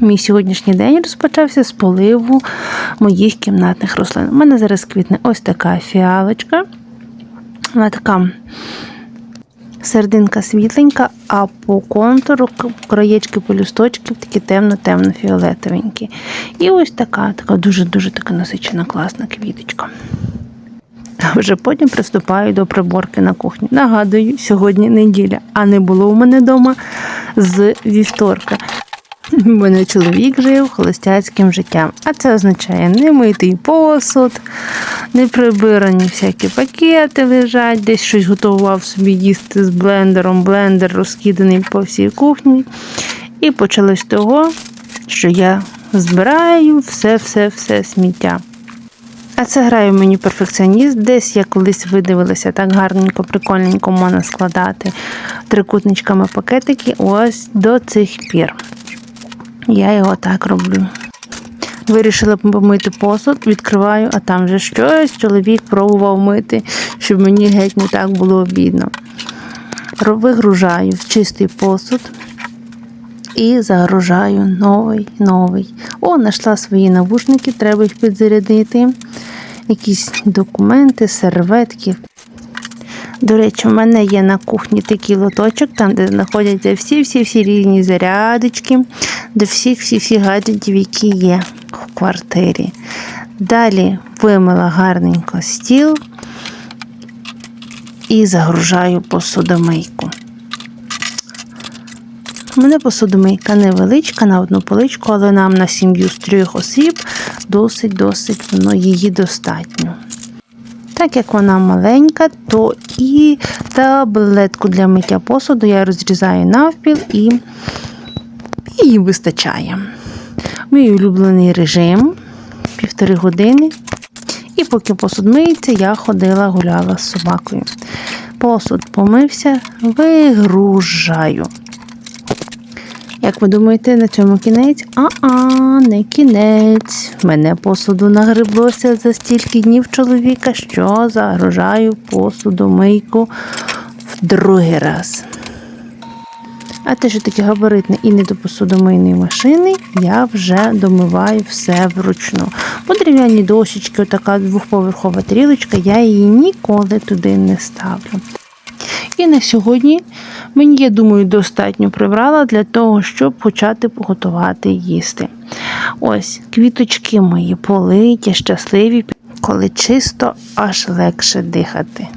Мій сьогоднішній день розпочався з поливу моїх кімнатних рослин. У мене зараз квітне ось така фіалочка. Вона така серединка світленька, а по контуру краєчки полюсточків такі темно-темно-фіолетовенькі. І ось така, така дуже-дуже така насичена, класна квіточка. Вже потім приступаю до приборки на кухні. Нагадую, сьогодні неділя, а не було у мене вдома з вівторка. У мене чоловік жив холостяцьким життям, а це означає не митий посуд, не прибирані всякі пакети лежать, десь щось готував собі їсти з блендером, блендер розкиданий по всій кухні. І почалось з того, що я збираю все-все-все сміття. А це грає мені перфекціоніст. Десь я колись видивилася, так гарненько, прикольненько можна складати трикутничками пакетики. Ось до цих пір. Я його так роблю. Вирішила помити посуд, відкриваю, а там вже щось чоловік пробував мити, щоб мені геть не так було обідно. Вигружаю в чистий посуд і загружаю новий, новий. О, знайшла свої навушники, треба їх підзарядити. Якісь документи, серветки. До речі, у мене є на кухні такий лоточок, там, де знаходяться всі-всі-всі різні зарядочки до всіх-всіх гаджетів, які є в квартирі. Далі вимила гарненько стіл і загружаю посудомийку. У мене посудомийка невеличка на одну поличку, але нам на сім'ю з трьох осіб досить-досить воно її достатньо. Так як вона маленька, то і таблетку для миття посуду я розрізаю навпіл і її вистачає. Мій улюблений режим півтори години. І поки посуд миється, я ходила гуляла з собакою. Посуд помився, вигружаю. Як ви думаєте, на цьому кінець? А-а, не кінець. Мене посуду нагреблося за стільки днів чоловіка, що загружаю посудомийку в другий раз. А те, що таке габаритне і не до посудомийної машини, я вже домиваю все вручну. По дерев'яній дощечки, отака двохповерхова тарілочка, я її ніколи туди не ставлю. І на сьогодні мені, я думаю, достатньо прибрала для того, щоб почати готувати їсти. Ось квіточки мої политі, щасливі, коли чисто аж легше дихати.